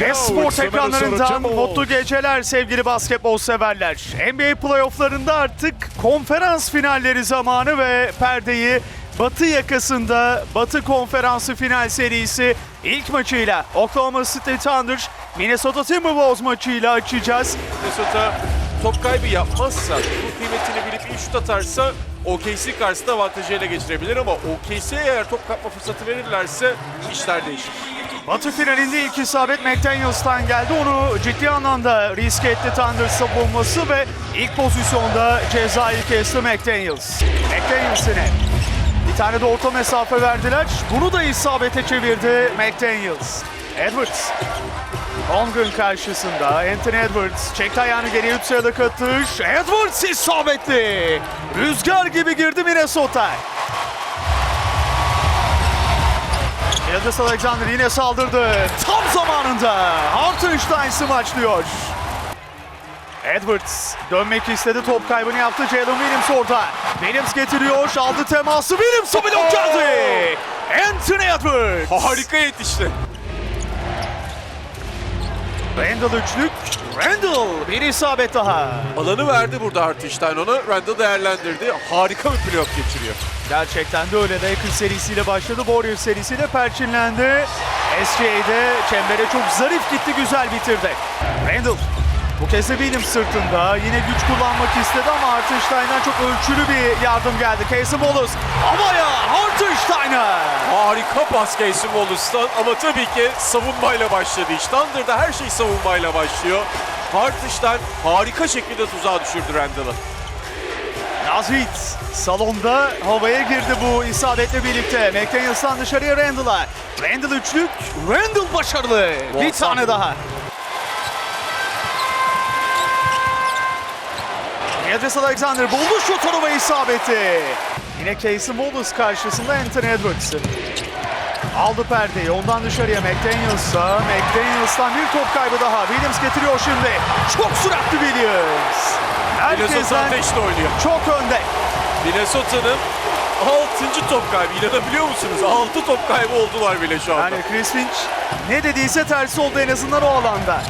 Esport ekranlarından mutlu geceler sevgili basketbol severler. NBA playofflarında artık konferans finalleri zamanı ve perdeyi Batı yakasında Batı Konferansı final serisi ilk maçıyla Oklahoma City Thunder Minnesota Timberwolves maçıyla açacağız. Minnesota top kaybı yapmazsa, bu kıymetini bilip iyi şut atarsa OKC karşısında avantajı ele geçirebilir ama OKC'ye eğer top kapma fırsatı verirlerse işler değişir. Batı finalinde ilk isabet McDaniels'tan geldi. Onu ciddi anlamda risk etti Thunder savunması ve ilk pozisyonda cezayı kesti McDaniels. McDaniels yine bir tane de orta mesafe verdiler. Bunu da isabete çevirdi McDaniels. Edwards. Holmgren karşısında Anthony Edwards çekti ayağını geriye 3 sayılık atış. Edwards isabetli. Rüzgar gibi girdi Minnesota. Yıldız Alexander yine saldırdı. Tam zamanında Hartenstein smaçlıyor. Edwards dönmek istedi. Top kaybını yaptı. Jalen Williams orada. Williams getiriyor. Aldı teması. Williams'a blok geldi. Anthony Edwards. Harika yetişti. Randall üçlük. Randall bir isabet daha. Alanı verdi burada Hartenstein ona. Randall değerlendirdi. Harika bir playoff geçiriyor. Gerçekten de öyle. Lakers serisiyle başladı. Warriors serisiyle perçinlendi. SJ'de çembere çok zarif gitti, güzel bitirdi. Randall Williams sırtında. Yine güç kullanmak istedi ama Hartenstein'dan çok ölçülü bir yardım geldi. Casey Wallace havaya Hartenstein'a. Harika pas Casey Wallace'tan ama tabii ki savunmayla başladı. Thunder'da her şey savunmayla başlıyor. Hartenstein harika şekilde tuzağa düşürdü Randall'ı. Nazrit salonda havaya girdi bu isabetle birlikte. McDaniels'tan dışarıya Randall'a. Randall üçlük. Randall başarılı. Bir tane daha. Edris Alexander buldu şutunu ve isabeti. Yine Casey Wallace karşısında Anthony Edwards'ın. Aldı perdeyi ondan dışarıya McDaniels'a. McDaniels'tan bir top kaybı daha. Williams getiriyor şimdi. Çok süratli Williams. Herkesten ateşle oynuyor. çok önde. Minnesota'nın 6. top kaybı. İnanabiliyor musunuz? 6 top kaybı oldular bile şu anda. Yani Chris Finch ne dediyse tersi oldu en azından o alanda.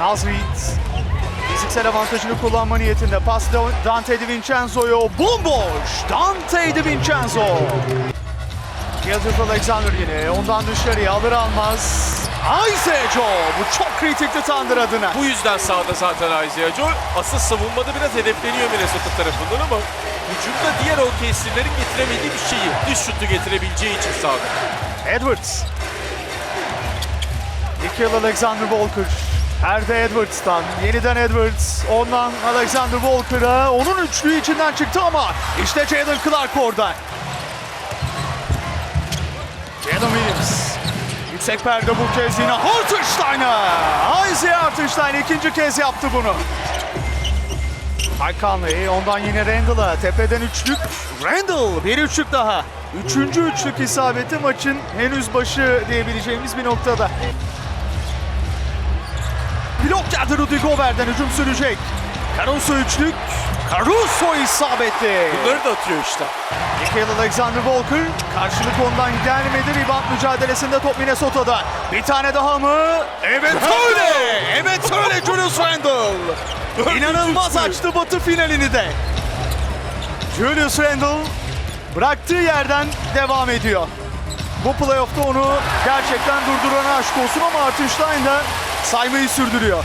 Naz Reed fiziksel avantajını kullanma niyetinde pas Da- Dante DiVincenzo'ya bomboş Dante DiVincenzo. Gilbert Alexander yine ondan dışarıya alır almaz. Joe bu çok kritikti Thunder adına. Bu yüzden sahada zaten Joe. Asıl savunmada biraz hedefleniyor Minnesota tarafından ama hücumda diğer OKC'lerin getiremediği bir şeyi, dış şutu getirebileceği için sahada. Edwards. Nikhil Alexander Walker. Perde Edwards'tan. Yeniden Edwards. Ondan Alexander Walker'a. Onun üçlüğü içinden çıktı ama işte Jalen Clark orada. Jalen Williams. Yüksek perde bu kez yine Hartenstein'a. Isaiah Hartenstein ikinci kez yaptı bunu. Mike ondan yine Randall'a tepeden üçlük. Randall bir üçlük daha. Üçüncü üçlük isabeti maçın henüz başı diyebileceğimiz bir noktada. Blok geldi Rudy Gobert'den hücum sürecek. Caruso üçlük. Caruso isabetli. Bunları da atıyor işte. Nikhil Alexander Walker karşılık ondan gelmedi. Rebound mücadelesinde top Minnesota'da. Bir tane daha mı? Evet öyle. Evet öyle Julius Randle. İnanılmaz açtı Batı finalini de. Julius Randle bıraktığı yerden devam ediyor. Bu playoff'ta onu gerçekten durdurana aşk olsun ama Hartenstein da saymayı sürdürüyor.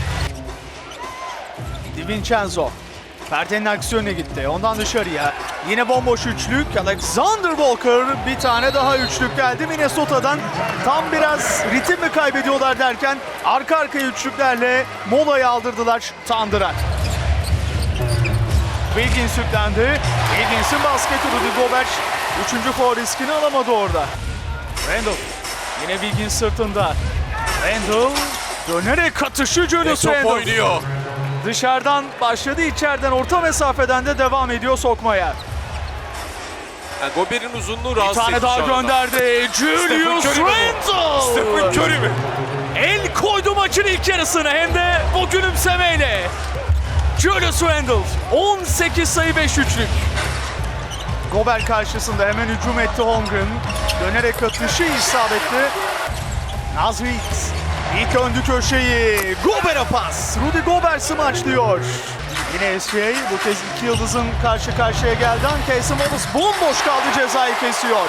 DiVincenzo. Perdenin aksiyonuna gitti. Ondan dışarıya. Yine bomboş üçlük. Alexander Walker bir tane daha üçlük geldi Minnesota'dan. Tam biraz ritim mi kaybediyorlar derken arka arkaya üçlüklerle molayı aldırdılar Thunder'a. Wiggins yüklendi. Wiggins'in basketi Rudy Gobert. Üçüncü foul riskini alamadı orada. Randall. Yine Wiggins sırtında. Randall dönerek katışı Ve Julius top Randall. oynuyor. Dışarıdan başladı, içeriden orta mesafeden de devam ediyor sokmaya. Yani Gobert'in uzunluğu Bir rahatsız tane etti daha gönderdi. Julius? Randle. Stephen Curry mi? El koydu maçın ilk yarısını hem de bu gülümsemeyle. Julius Randle 18 sayı 5 üçlük. Gobert karşısında hemen hücum etti Holmgren. Dönerek atışı isabetli. Nazrit ilk öndü köşeyi. Gober'e pas. Rudy Gober smaçlıyor. Yine SGA bu kez iki yıldızın karşı karşıya geldi. Casey Wallace bomboş kaldı cezayı kesiyor.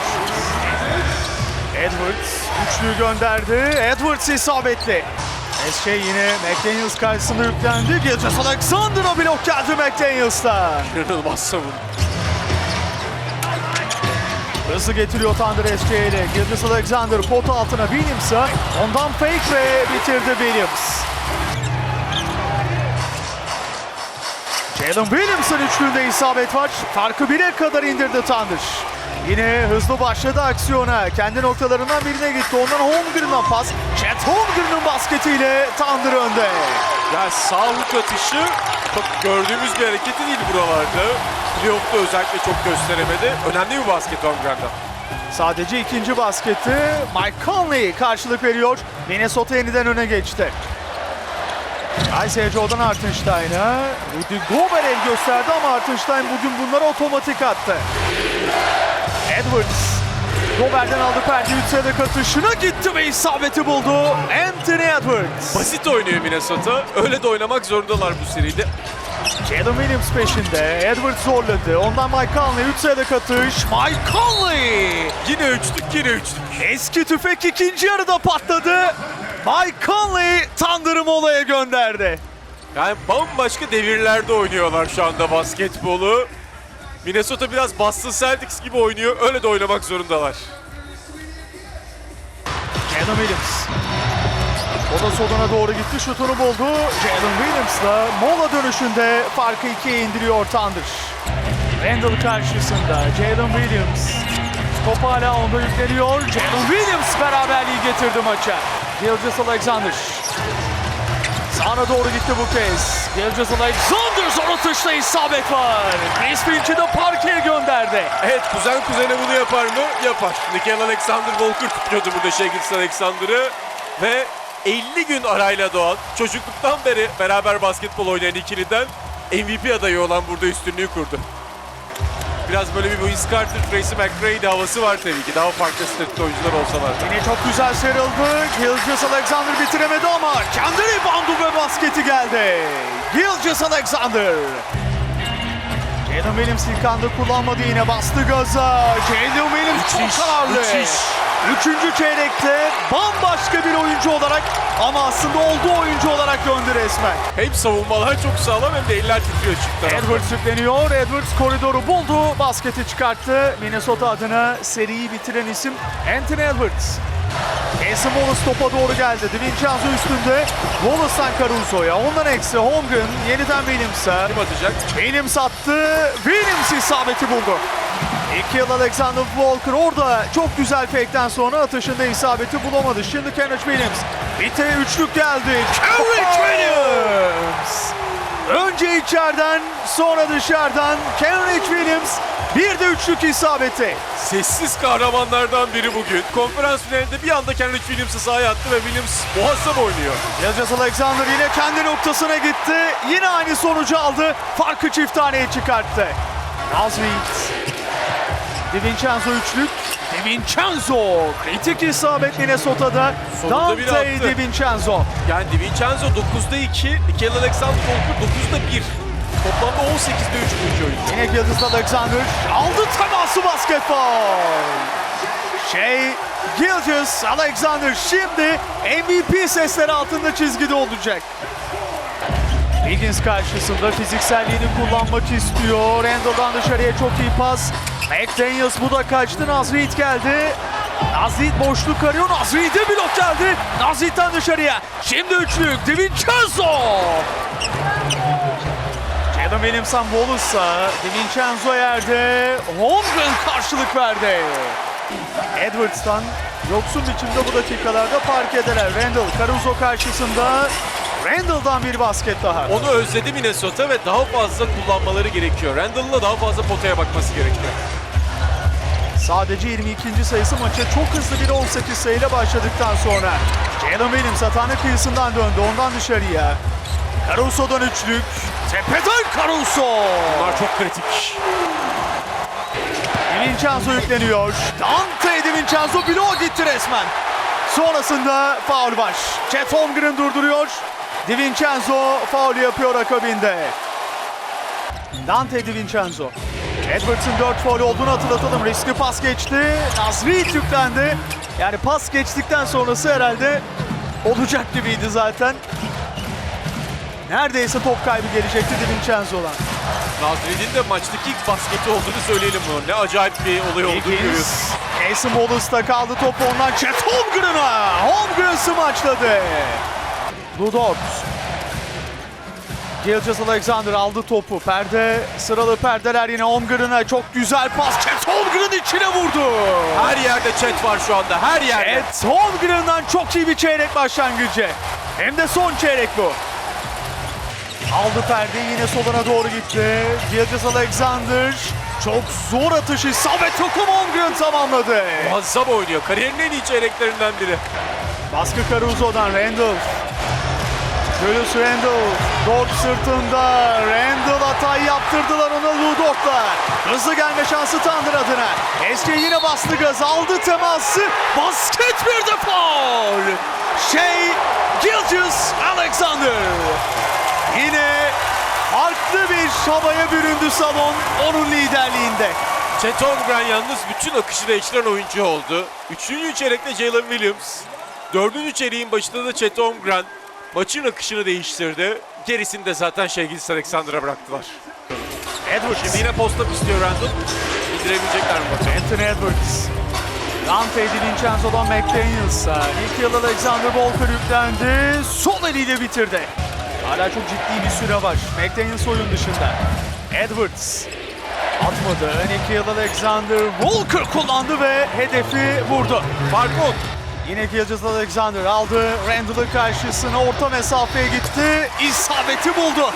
Edwards üçlüyü gönderdi. Edwards isabetli. SG yine McDaniels karşısında yüklendi. Gilgis Alexander'a blok geldi McDaniels'tan. İnanılmaz savun. Hızlı getiriyor Thunder ile. Gilgis Alexander pot altına Williams'a. Ondan fake ve bitirdi Williams. Jalen Williams'ın üçlüğünde isabet var. Farkı bire kadar indirdi Thunder. Yine hızlı başladı aksiyona. Kendi noktalarından birine gitti. Ondan Holmgren'a pas. Chet Holmgren'ın basketiyle Thunder önde. Ya sağ hook atışı çok gördüğümüz bir hareketi değil buralarda. Playoff'ta özellikle çok gösteremedi. Önemli bir basket Holmgren'den. Sadece ikinci basketi Mike Conley karşılık veriyor. Minnesota yeniden öne geçti. Isaiah Jordan Hartenstein'a. Rudy Gobert el gösterdi ama Hartenstein bugün bunları otomatik attı. Edwards. Gobert'den aldı perde yükselerek atışına gitti ve isabeti buldu. Anthony Edwards. Basit oynuyor Minnesota. Öyle de oynamak zorundalar bu seride. Jalen Williams peşinde. Edwards zorladı. Ondan Mike Conley yükselerek atış. Mike Conley. Yine üçlük yine üçlük. Eski tüfek ikinci yarıda patladı. Mike Conley Thunder'ı molaya gönderdi. Yani bambaşka devirlerde oynuyorlar şu anda basketbolu. Minnesota biraz Boston Celtics gibi oynuyor. Öyle de oynamak zorundalar. Jalen Williams. O da soluna doğru gitti. Şutunu buldu. Jalen Williams'la mola dönüşünde farkı ikiye indiriyor Thunder. Randall karşısında Jalen Williams. Top hala onda yükleniyor. Jalen Williams beraberliği getirdi maça. Gilgis Alexander. Sağına doğru gitti bu kez. Gilgis Alexander son atışta isabet var. Chris Finch'i de parkeye gönderdi. Evet kuzen kuzene bunu yapar mı? Yapar. Nickel Alexander Walker tutuyordu burada Shaggy Alexander'ı. Ve 50 gün arayla doğan, çocukluktan beri beraber basketbol oynayan ikiliden MVP adayı olan burada üstünlüğü kurdu. Biraz böyle bir Vince Carter, Tracy McGrady havası var tabii ki. Daha farklı statüde oyuncular olsalar. Yine çok güzel sıyrıldı. Gilgis Alexander bitiremedi ama kendi reboundu ve basketi geldi. Gilgis Alexander. Jalen Williams ilk anda kullanmadı yine bastı gaza. Jalen Williams çok kararlı. müthiş. Üçüncü çeyrekte bambaşka bir oyuncu olarak ama aslında olduğu oyuncu olarak döndü resmen. Hem savunmalar çok sağlam hem de eller titriyor tarafta. Edwards yükleniyor. Edwards koridoru buldu. Basketi çıkarttı. Minnesota adına seriyi bitiren isim Anthony Edwards. Casey Wallace topa doğru geldi. DiVincenzo üstünde. Wallace'tan Caruso'ya. Ondan eksi Holmgren. Yeniden Williams'a. Kim atacak? Williams attı. Williams isabeti buldu. İki yıl Alexander Walker orada çok güzel fake'ten sonra atışında isabeti bulamadı. Şimdi Kenrich Williams. Bite üçlük geldi. Kenrich Williams. Önce içeriden sonra dışarıdan Kenrich Williams bir de üçlük isabeti. Sessiz kahramanlardan biri bugün. Konferans finalinde bir anda Kenrich Williams'ı sahaya attı ve Williams muazzam oynuyor. Gilgeous Alexander yine kendi noktasına gitti. Yine aynı sonucu aldı. Farkı çift taneye çıkarttı. Nazrit. DiVincenzo üçlük. DiVincenzo. Kritik isabet Minnesota'da. Sonunda Dante. DiVincenzo. Yani DiVincenzo 9'da 2, Nickel Alexander Walker 9'da 1. Toplamda 18'de 3 bu iki oyuncu. Yine Gilgeous Alexander. Aldı teması basketbol. Şey Gilgeous Alexander şimdi MVP sesleri altında çizgide olacak. Higgins karşısında fizikselliğini kullanmak istiyor. Randall'dan dışarıya çok iyi pas. McDaniels bu da kaçtı. Nazrit geldi. Nazrit boşluk arıyor. Nazrit'e blok geldi. Nazrit'ten dışarıya. Şimdi üçlük. DiVincenzo. Jalen Williamson Wallace'a. DiVincenzo yerde. Holmgren karşılık verdi. Edwards'tan yoksun biçimde bu dakikalarda fark ederler. Randall Caruso karşısında. Randall'dan bir basket daha. Onu özledi Minnesota ve daha fazla kullanmaları gerekiyor. Randall'ın da daha fazla potaya bakması gerekiyor. Sadece 22. sayısı maça çok hızlı bir 18 sayıyla başladıktan sonra. Jalen Williams hatanın kıyısından döndü. Ondan dışarıya. Caruso'dan üçlük. Tepeden Caruso. Bunlar çok kritik. DiVincenzo yükleniyor. Dante DiVincenzo bloğa gitti resmen. Sonrasında faul var. Chet Holmgren durduruyor. Di Vincenzo faul yapıyor akabinde. Dante Di Vincenzo. Edwards'ın 4 faul olduğunu hatırlatalım. Riskli pas geçti. Nazri tüklendi. Yani pas geçtikten sonrası herhalde olacak gibiydi zaten. Neredeyse top kaybı gelecekti Di Vincenzo'dan. Nazri'nin de maçtaki ilk basketi olduğunu söyleyelim bunu. Ne acayip bir olay olduğunu görüyoruz. İlgiz. Casey Wallace'da kaldı top ondan Chet Holmgren'a. Holmgren smaçladı. Ludort. Gilgis Alexander aldı topu. Perde, sıralı perdeler yine Holmgren'a. Çok güzel pas. Chet Holmgren içine vurdu. Her yerde chat var şu anda. Her yerde. Chet Holmgren'dan çok iyi bir çeyrek başlangıcı. Hem de son çeyrek bu. Aldı perdeyi yine soluna doğru gitti. Gilgis Alexander çok zor atış isabet topu Holmgren tamamladı. Muazzam oynuyor. Kariyerinin en iyi çeyreklerinden biri. Baskı Caruso'dan Randall. Julius Randall. Dort sırtında. Randall hatayı yaptırdılar ona Ludort'la. Hızlı gelme şansı Tandır adına. Eski yine bastı gaz. Aldı teması. Basket bir de foul. Şey Gilgis Alexander. Yine farklı bir havaya büründü salon onun liderliğinde. Chet Holmgren yalnız bütün akışı değiştiren oyuncu oldu. Üçüncü çeyrekte Jalen Williams. Dördüncü çeyreğin başında da Chet Holmgren maçın akışını değiştirdi. Gerisini de zaten Şegils Alexander'a bıraktılar. Edwards. Şimdi yine posta istiyor Randall. İndirebilecekler mi bakalım? Anthony Edwards. Dante Di Vincenzo'dan McDaniels'a. Nikhil Alexander Walker yüklendi. Sol eliyle bitirdi. Hala çok ciddi bir süre var. McDaniels oyun dışında. Edwards. Atmadı. Nikhil Alexander Walker kullandı ve hedefi vurdu. Fark 10. Yine Gilgis Alexander aldı. Randall'ın karşısına orta mesafeye gitti. İsabeti buldu.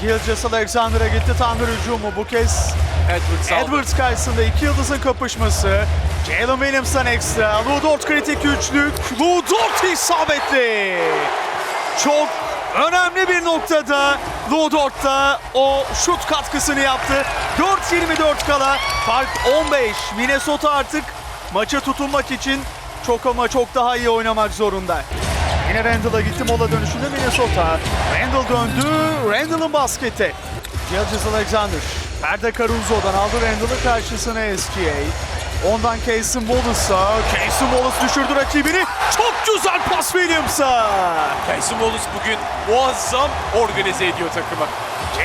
Gilgis Alexander'a gitti. Tanrı hücumu bu kez Edwards aldı. Edwards karşısında iki yıldızın kapışması. Jalen Williams'tan ekstra. Ludort kritik üçlük. Ludort isabetli. Çok önemli bir noktada Ludort da o şut katkısını yaptı. 4-24 kala fark 15. Minnesota artık maça tutunmak için çok ama çok daha iyi oynamak zorunda. Yine Randall'a gitti mola dönüşünde Minnesota. Randall döndü. Randall'ın basketi. Gilgis Alexander. Perde Caruso'dan aldı Randall'ı karşısına SGA. Ondan Casey Wallace'a. Casey Wallace düşürdü rakibini. Çok güzel pas Williams'a. Tyson Wallace bugün muazzam organize ediyor takımı.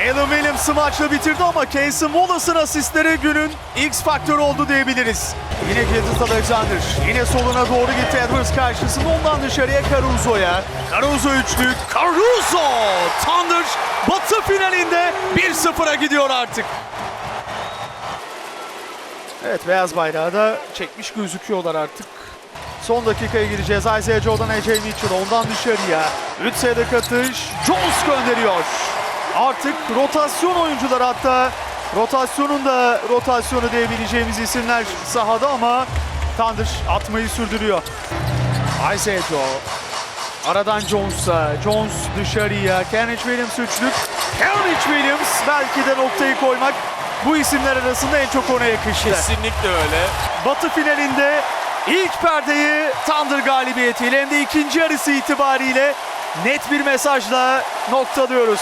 Jalen Williams maçla bitirdi ama Casey Wallace'ın asistleri günün X faktörü oldu diyebiliriz. Yine Gilgis Alexander. Yine soluna doğru gitti Edwards karşısında. Ondan dışarıya Caruso'ya. Caruso üçlük. Caruso! Thunder batı finalinde 1-0'a gidiyor artık. Evet beyaz bayrağı da çekmiş gözüküyorlar artık. Son dakikaya gireceğiz. Isaiah Joe'dan AJ Mitchell. Ondan dışarıya. 3 sayılık atış. Jones gönderiyor. Artık rotasyon oyuncular hatta rotasyonun da rotasyonu diyebileceğimiz isimler sahada ama Thunder atmayı sürdürüyor. Joe. Aradan Jones'a. Jones dışarıya. Kenrich Williams üçlük. Kenrich Williams belki de noktayı koymak bu isimler arasında en çok ona yakıştı. Kesinlikle öyle. Batı finalinde ilk perdeyi Thunder galibiyetiyle hem de ikinci yarısı itibariyle net bir mesajla noktalıyoruz.